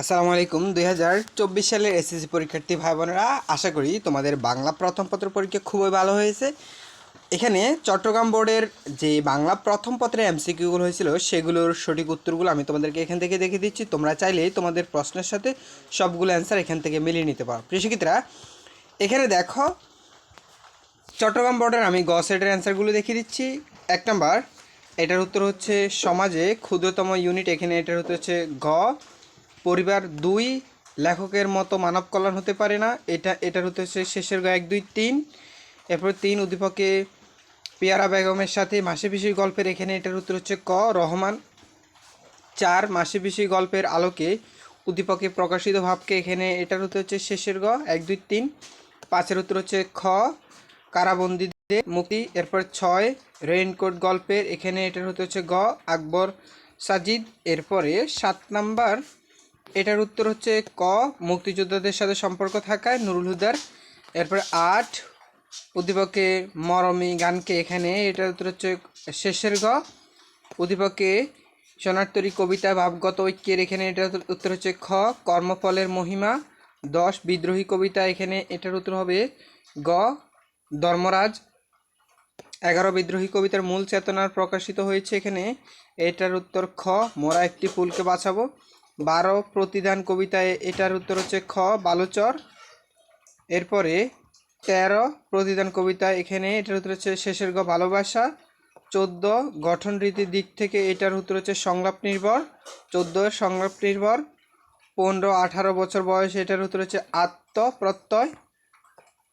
আসসালামু আলাইকুম। দুই হাজার চব্বিশ সালের এসএসসি পরীক্ষার্থী ভাই বোনেরা আশা করি তোমাদের বাংলা প্রথম পত্র পরীক্ষা খুবই ভালো হয়েছে। এখানে চট্টগ্রাম বোর্ডের যে বাংলা প্রথম পত্রে এমসিকিউগুলো হয়েছিল, সেগুলোর সঠিক উত্তরগুলো আমি তোমাদেরকে এখান থেকে দেখে দিচ্ছি। তোমরা চাইলেই তোমাদের প্রশ্নের সাথে সবগুলো অ্যান্সার এখান থেকে মিলিয়ে নিতে পারো। প্রিয় এখানে দেখো, চট্টগ্রাম বোর্ডের আমি গ সেটের অ্যান্সারগুলো দেখিয়ে দিচ্ছি। এক নাম্বার, এটার উত্তর হচ্ছে সমাজে ক্ষুদ্রতম ইউনিট এখানে এটার উত্তর হচ্ছে গ। পরিবার দুই, লেখকের মতো মানব কল্যাণ হতে পারে না। এটা, এটার হতে হচ্ছে শেষের গ এক দুই, তিন। এরপর তিন উদ্দীপকে পেয়ারা বেগমের সাথে মাসে পিসির গল্পের, এখানে এটার উত্তর হচ্ছে ক, রহমান। চার, মাসে পিসি গল্পের আলোকে উদ্দীপকে প্রকাশিত ভাবকে, এখানে এটার উত্তর হচ্ছে শেষের গ, এক, দুই, তিন। পাঁচের উত্তর হচ্ছে খ কারাবন্দীদের মুক্তি। এরপর ছয়, রেইনকোট গল্পের, এখানে এটার হতে হচ্ছে গ, আকবর সাজিদ। এরপরে সাত নাম্বার এটার উত্তর হচ্ছে ক। মুক্তিযোদ্ধাদের সাথে সম্পর্ক থাকায় নুরুল হুদার, এরপর আট। উদ্দীপকে মরমি গানকে এখানে, এটার উত্তর হচ্ছে শেষের গ। উদ্দীপকে সোনারতরী কবিতা, ভাবগত ঐক্যের এখানে এটার উত্তর হচ্ছে খ। কর্মফলের মহিমা, দশ। বিদ্রোহী কবিতা এখানে, এটার উত্তর হবে গ। ধর্মরাজ, এগারো। বিদ্রোহী কবিতার মূল চেতনার প্রকাশিত হয়েছে এখানে, এটার উত্তর খ। মোরা একটি ফুলকে বাঁচাবো। বারো প্রতিদান কবিতায় এটার উত্তর হচ্ছে খ, বালুচর। এরপরে তেরো প্রতিদান কবিতা, এখানে এটার উত্তর হচ্ছে শেষের গ, ভালোবাসা। চোদ্দ গঠন রীতির দিক থেকে এটার উত্তর হচ্ছে সংলাপ নির্ভর। চোদ্দ সংলাপ নির্ভর। পনেরো আঠারো বছর বয়স, এটার উত্তর হচ্ছে আত্মপ্রত্যয়।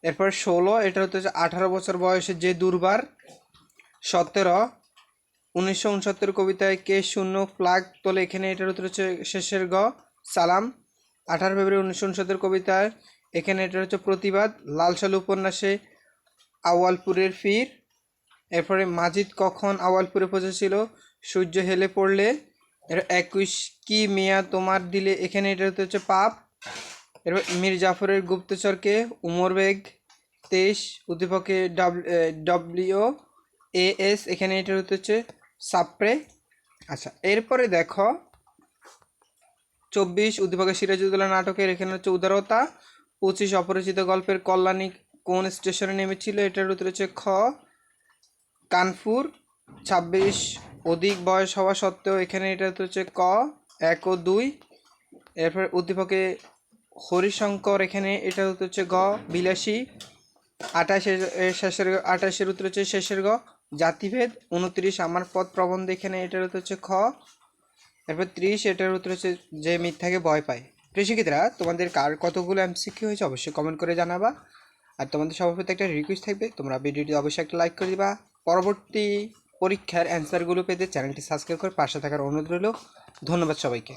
এরপর ষোলো, এটার উত্তর হচ্ছে আঠারো বছর বয়সে যে দুর্বার। সতেরো উনিশশো উনসত্তর কবিতায় কে শূন্য ফ্লাগ তোলে, এখানে এটার উত্তর হচ্ছে শেষের গ, সালাম। আঠারো ফেব্রুয়ারি উনিশশো উনসত্তর কবিতায়, এখানে এটা হচ্ছে প্রতিবাদ লালসালু উপন্যাসে আওয়ালপুরের ফির। এরপরে মাজিদ কখন আওয়ালপুরে পৌঁছেছিল? সূর্য হেলে পড়লে। একুশ, কি মিয়া তোমার দিলে? এখানে এটা হচ্ছে পাপ। এরপর মীর জাফরের গুপ্তচরকে, উমর বেগ, তেইশ উদ্দীপকে ডব্লিউ, এ, এস, এখানে এটা হচ্ছে সাপ্রে। আচ্ছা এরপরে দেখো, চব্বিশ উদ্দীপকে সিরাজউদ্দৌলা নাটকের এখানে হচ্ছে উদারতা, পঁচিশ অপরিচিত গল্পের কল্যাণী কোন স্টেশনে নেমেছিল এটার উত্তর হচ্ছে খ, কানপুর, ছাব্বিশ অধিক বয়স হওয়া সত্ত্বেও এখানে এটা হচ্ছে ক, এক ও দুই। এরপর উদ্দীপকে হরিশঙ্কর, এখানে এটা হচ্ছে গ, বিলাসী, আঠাশের শেষের, আঠাশের উত্তর হচ্ছে শেষের গ জাতিভেদ, উনত্রিশ, আমার পথ প্রবন্ধ এখানে, এটার উত্তর হচ্ছে খ। এরপর ত্রিশ, এটার উত্তর হচ্ছে যে মিথ্যাকে ভয় পায়। কৃষিকিতরা তোমাদের কার কতগুলো এমসিকিউ হয়েছে অবশ্যই কমেন্ট করে জানাবা। আর তোমাদের সবার একটা রিকোয়েস্ট থাকবে, তোমরা ভিডিওটি অবশ্যই একটা লাইক করে দিবা। পরবর্তী পরীক্ষার অ্যান্সারগুলো পেতে চ্যানেলটি সাবস্ক্রাইব করে পাশে থাকার অনুরোধ রইল। ধন্যবাদ সবাইকে।